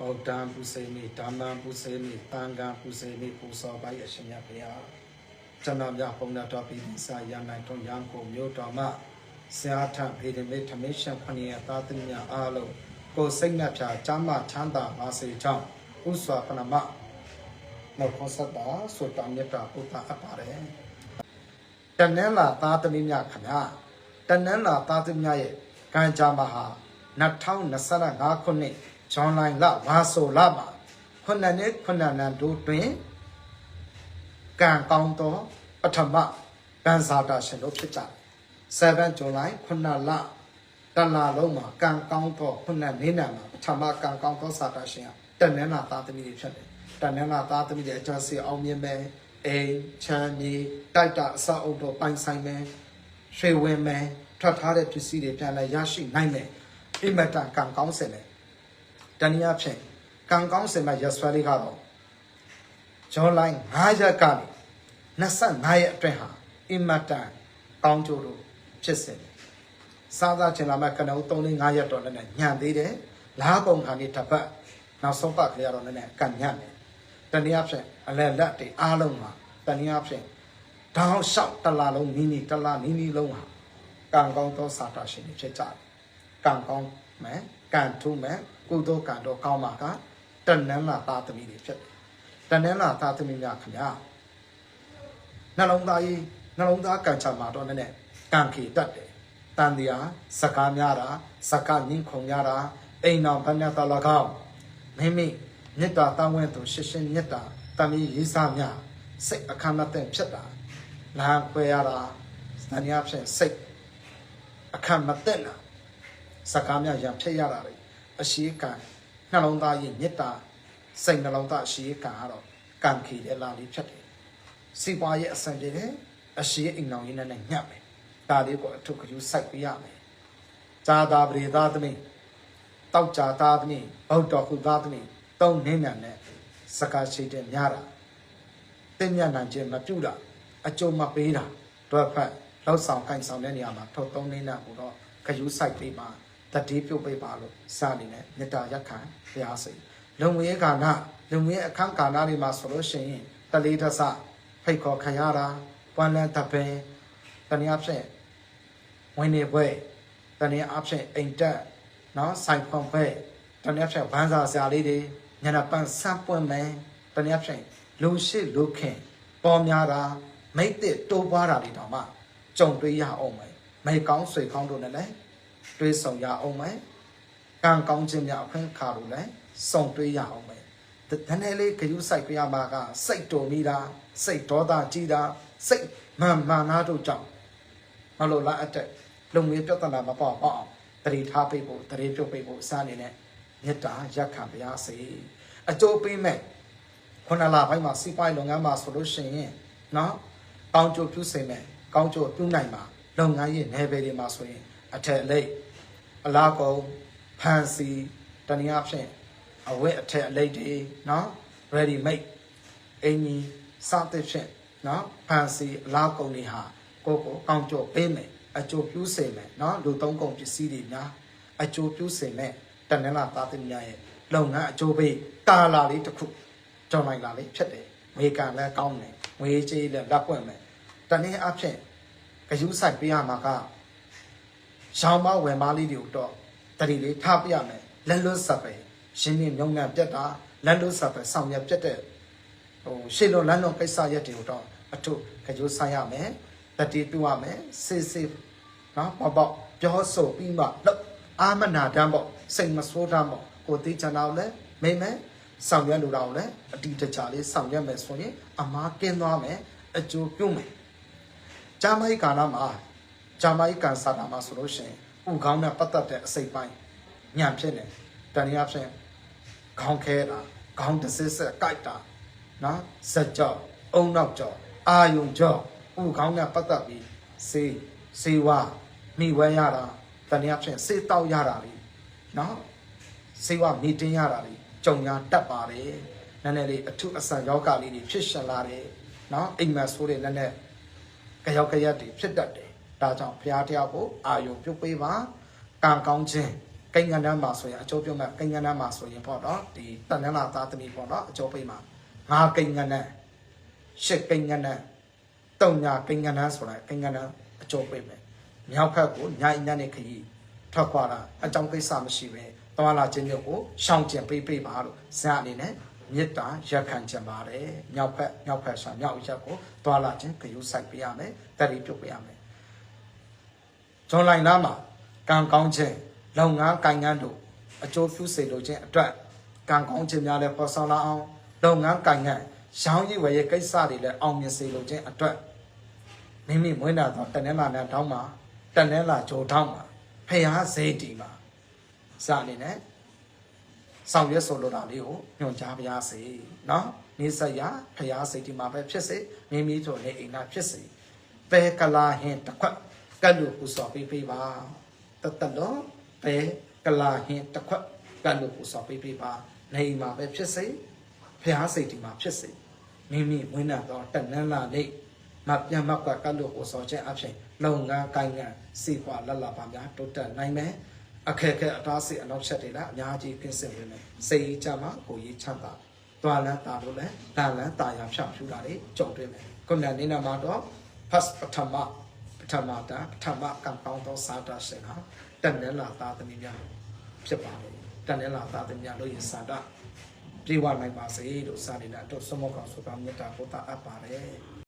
ဗုဒ္ဓံပုစေမိဓမ္မံပုစေမိသံဃံပုစေမိပူဇော်ပါ၏အရှင်မြတ်ဘုရားကျွန်တော်များပုံနာတော်ပြည်စာရနိုင်ထွန်ရန်ကိုမြို့တော်မှဆရာထံဖေဒမေထမေရှင်ခဏရသာသမီများအားလုံးကိုယ်စိတ်နှပြချမ်းသာချမ်းသာပါစေကြောင်းဥစွာပနမနောက်ခေါ်ဆက်တာဆိုတာမြတ်တာပုဒ်တာအပ်ပါတယ်တနင်္လာသားသမီးများခင်ဗျာတနင်္လာသားသမီးများရဲ့ကံကြမ္မာဟာ2025ခုနှစ် ဇွန်လလဝါဆိုလမှာခုနှစ်နှစ်ခုနှစ်လတို့တွင်ကံကောင်းသောပထမကံစာတာရှင်တို့ဖြစ်ကြတယ်7ဇွန်လခုနှစ်လတလလုံးမှာကံကောင်းသောခုနှစ်နေ့နဲ့မှာပထမကံကောင်းသောစာတာရှင်ကတနင်္လာသားသမီးတွေဖြစ်တယ်တနင်္လာသားသမီးတွေအကျစီအောင်မြင်မယ်အိမ်ချမ်းမြေတိုက်တာအဆောက်အုပ်တို့ပိုင်ဆိုင်မယ်ရွှေဝင်မယ်ထွက်ထားတဲ့ပစ္စည်းတွေပြန်လဲရရှိနိုင်မယ်အိမ်မတန်ကံကောင်းစင်တယ် တနည်းအားဖြင့်ကံကောင်းစင်မှာရက်စွဲလေးကတော့ဂျွန်လိုင်း9ရက်ကနေ25ရက်အတွင်းဟာအိမ်မတန်ကောင်းကျိုးတို့ဖြစ်စင်တယ်စားသားချင်လာမဲ့ကနဦး3 5ရက်တော့လည်းညံသေးတယ်လားပုံခါနေတစ်ပတ်နောက်ဆုံးပတ်ကလေးကတော့လည်းကန်ညံ့တယ်တနည်းအားဖြင့်အလဲလက်တွေအားလုံးမှာတနည်းအားဖြင့်တောင်းလျှောက်တလာလုံးနီးနီးတလာနီးနီးလုံးဟာကံကောင်းသောစာတာရှင်တွေဖြစ်ကြတယ် ကံကောင်းမယ်ကံထုမယ်ကုသိုလ်ကံတော့ကောင်းမှာကတဏ္ဍလာသားသမီးတွေဖြစ်တယ်တဏ္ဍလာသားသမီးများခင်ဗျာနှလုံးသားကြီးနှလုံးသားကံချမှာတော့လည်းကံခေတတ်တယ်တန်တရားစကားများတာစကားညှင်းခုန်ရတာအိမ်တော်ဘဏ္ဍတလကောင်းမိမိမေတ္တာတောင်းဝဲသူရှင်းရှင်းမေတ္တာတမီးရေးစားများစိတ်အခမ်းအသင့်ဖြစ်တာနာခွဲရတာတဏှာဖြင့်စိတ်အခမ်းမသင့်တာ စကားများရံဖြစ်ရတာလေအရှိကံနှလုံးသားရဲ့မေတ္တာစိတ်နှလုံးသားအရှိကံကတော့ကံခေတဲ့လာလေးဖြစ်တယ်စီပွားရဲ့အစံပြေတယ်အရှိအိမ်တော်ရင်းနဲ့ညှပ်မယ်ဒါလေးကိုအထုကယူစိုက်ပြရမယ်ဇာတာပရိသသမီးတောက်ကြသားသမီးဗုဒ္ဓခုသားသမီးတုံးနေနံနဲ့စကားရှိတဲ့များတာတင်မြတ်နိုင်ခြင်းမပြုတာအကျုံမပေးတာတော့ဖက်လောက်ဆောင်ခိုင်ဆောင်တဲ့နေရာမှာထုတ်သုံးနေနံကိုတော့ခယူစိုက်ပေးပါ တတိပြုတ်ပေးပါလို့စနေနဲ့မေတ္တာရက်ခံဘုရားစိတ်လုံငွေကာဏလုံငွေအခန်းကာဏတွေမှာဆိုလို့ရှိရင်တလေးတဆဖိတ်ခေါ်ခံရတာပွမ်းလန်းတပင်တနည်းအားဖြင့်ဝင်နေပွဲတနည်းအားဖြင့်အိမ်တက်နော်ဆိုင်ဖွန်ပွဲတနည်းအားဖြင့်ဗန်းစာဆရာလေးတွေညနာပန်းစပွင့်မယ်တနည်းအားဖြင့်လူရှိလူခင်ပေါ်များတာမိတ်တစ်တိုးပွားတာတွေတောင်မှကြုံတွေ့ရအောင်မယ်မိကောင်းဆွေကောင်းတို့နဲ့လည်း တွေးဆောင်ရအောင်မယ်ကံကောင်းခြင်းများအခွင့်အခါတို့လည်းစုံတွေးရအောင်မယ်တနေ့လေးခရုစိုက်ပြရမှာကစိတ်တုံမိတာစိတ်ဒေါသကြီးတာစိတ်မာမာနာတို့ကြောင့်မလို့လားအတက်လုံငွေပြဿနာမပေါ့ပေါ့အောင်တတိထားပိတ်ဖို့တတိပြုတ်ပိတ်ဖို့စနေနဲ့မေတ္တာရက်ခံပါရစေအကျိုးပေးမဲ့ခုနလပိုင်းမှာစီးပွားရေးလုပ်ငန်းမှာဆိုလို့ရှိရင်နော်ကောင်းကျိုးပြုစိတ်မဲ့ကောင်းကျိုးပြုနိုင်မှာလုပ်ငန်းရဲ့နယ်ပယ်တွေမှာဆိုရင် အထက်အလိပ်အလားကုန်ဖန်စီတနည်းအားဖြင့်အဝတ်အထက်အလိပ်တွေနော် ready made အင်ကြီးစသဖြင့်နော်ဖန်စီအလားကုန်တွေဟာကိုကိုကောင်းကျိုးပေးမယ်အကျိုးပြုစေမယ်နော်လူသုံးကုန်ပစ္စည်းတွေများအကျိုးပြုစေမယ်တနင်္လာသားသမီးများရဲ့လုပ်ငန်းအကျိုးပေးကာလာလေးတစ်ခုကြောင်းလိုက်လာလေးဖြစ်တယ်ငွေကံလည်းကောင်းတယ်ငွေကြေးလည်းလက်ပွင့်မယ်တနည်းအားဖြင့်ဂယုစိုက်ပေးရမှာက ရောင်မဝယ်မလေးတွေကိုတော့တတိလေးထားပြရမယ်လက်လွတ်ဆက်ပဲရှင်းနေမြုံနှံပြတ်တာလက်လွတ်ဆက်ပဲဆောင်ရပြတ်တဲ့ဟိုရှေ့လွန်လမ်းလွန်ကိစ္စရက်တွေကိုတော့အထုဂယုဆိုင်ရမယ်တတိတူရမယ်စေစေနော်ပေါ့ပေါ့ပြောဆိုပြီးမှလောက်အာမနာတမ်းပေါ့စိတ်မဆိုးတမ်းပေါ့ကိုသိချင်တော့လဲမိမ့်မယ်ဆောင်ရွက်လိုတာကိုလည်းအတီတကြလေးဆောင်ရွက်မယ်ဆိုရင်အမားကင်းသွားမယ်အကျိုးပြုမယ်ဂျာမိုက်ကာလမှာ ဂျာမိုက်ကန်စာတာမှာဆိုလို့ရှိရင်ဥကောင်းနဲ့ပတ်သက်တဲ့အစိတ်ပိုင်းညံဖြစ်နေတနည်းအားဖြင့်ခေါင်းခဲတာခေါင်းတစ်စစ်ဆက်ကြိုက်တာနော်စက်ကြောက်အုံနောက်ကြောက်အာယုံကြောက်ဥကောင်းနဲ့ပတ်သက်ပြီးစေးစေဝါမိဝဲရတာတနည်းအားဖြင့်စေးတောက်ရတာလေနော်စေဝါမီတင်ရတာလေကြုံညာတက်ပါတယ်နည်းနည်းလေးအထုအဆန်ယောဂလေးတွေဖြစ်ရှင်လာတယ်နော်အိမ်မက်ဆိုးတွေနည်းနည်းကြရောက်ကြရက်တွေဖြစ်တတ်တယ် ဒါကြောင့်ဘုရားတရားကိုအာယုံပြုတ်ပေးပါကံကောင်းခြင်းကိန်းကဏ္ဍမှာဆိုရင်အကျိုးပြုမဲ့ကိန်းကဏ္ဍမှာဆိုရင်ပေါ့နော်ဒီတန်နလာသားသမီးပေါ့နော်အကျိုးပေးမှာငါကိန်းကဏ္ဍရှစ်ကိန်းကဏ္ဍတုံညာကိန်းကဏ္ဍဆိုတာကိန်းကဏ္ဍအကျိုးပေးမယ်မြောက်ဖက်ကိုညာညနေခရီးထွက်ခွာတာအကြောင်းကိစ္စမရှိပဲသွားလာခြင်းမျိုးကိုရှောင်ကျင်ပေးပေးပါလို့ဇာအနေနဲ့မေတ္တာရက်ခံချင်ပါတယ်မြောက်ဖက်မြောက်ဖက်ဆိုမြောက်ရက်ကိုသွားလာခြင်းခရီးစိုက်ပေးရမယ်တတိပြုတ်ပေးရမယ် ဇွန်လိုင်သားမှာကံကောင်းခြင်းလုပ်ငန်းကိုင်ငန်းတို့အကျိုးပြုစေလိုခြင်းအတွက်ကံကောင်းခြင်းများလည်းပေါ်ဆောင်လာအောင်လုပ်ငန်းကိုင်ငန်းရောင်းရည်ဝယ်ရေးကိစ္စတွေလည်းအောင်မြင်စေလိုခြင်းအတွက်မိမိမွေးနာသောတနင်္လာနေ့တောင်းမှာတနင်္လာဂျိုတောင်းမှာဖျားစေတီမှာစအနေနဲ့ဆောင်ရွက်ဆိုလိုတာလေးကိုညွှန်ကြားပါရစေเนาะနေဆက်ရဖျားစေတီမှာပဲဖြစ်စေမိမိတို့နေအိမ်နာဖြစ်စေပဲကလာဟင်တစ်ခွက်က တ်လို့ပူစော်ပေးပေးပါတတ်တတော့ပဲကလာဟင်တစ်ခွက်ကတ်လို့ပူစော်ပေးပေးပါနေအိမ်မှာပဲဖြစ်စေဖျားစေတီမှာဖြစ်စေမိမိဝိညာဉ်တော်တဏ္ဍလာလေးမပြန်မကွက်ကတ်လို့ပူစော်ခြင်းအဖြစ်လုံငန်းကိုင်းငန်းစီပွားလတ်လာပါများတိုးတက်နိုင်မယ်အခက်အခဲအတားဆီးအနောက်ချက်တွေလည်းအများကြီးပြင်ဆင်နေတယ်စိတ်ကြီးကြမှာကိုကြီးချမ်းသာသွားလန်းတာလို့လည်းဒါလန်းတာယာဖြောက်ဖြူတာတွေကြုံတွေ့မယ်ခုနနေနာမှာတော့ first ပထမပ ထမတာပထမကံကောင်းသောစာတာရှင်ဟာတန်တယ်လာသားသမီးများဖြစ်ပါတယ်တန်တယ်လာသားသမီးများလို့ရင်စာတာပြေဝနိုင်ပါစေလို့စာနေတာတော့စမောကောင်ဆိုတာမေတ္တာပို့တာအပ်ပါတယ်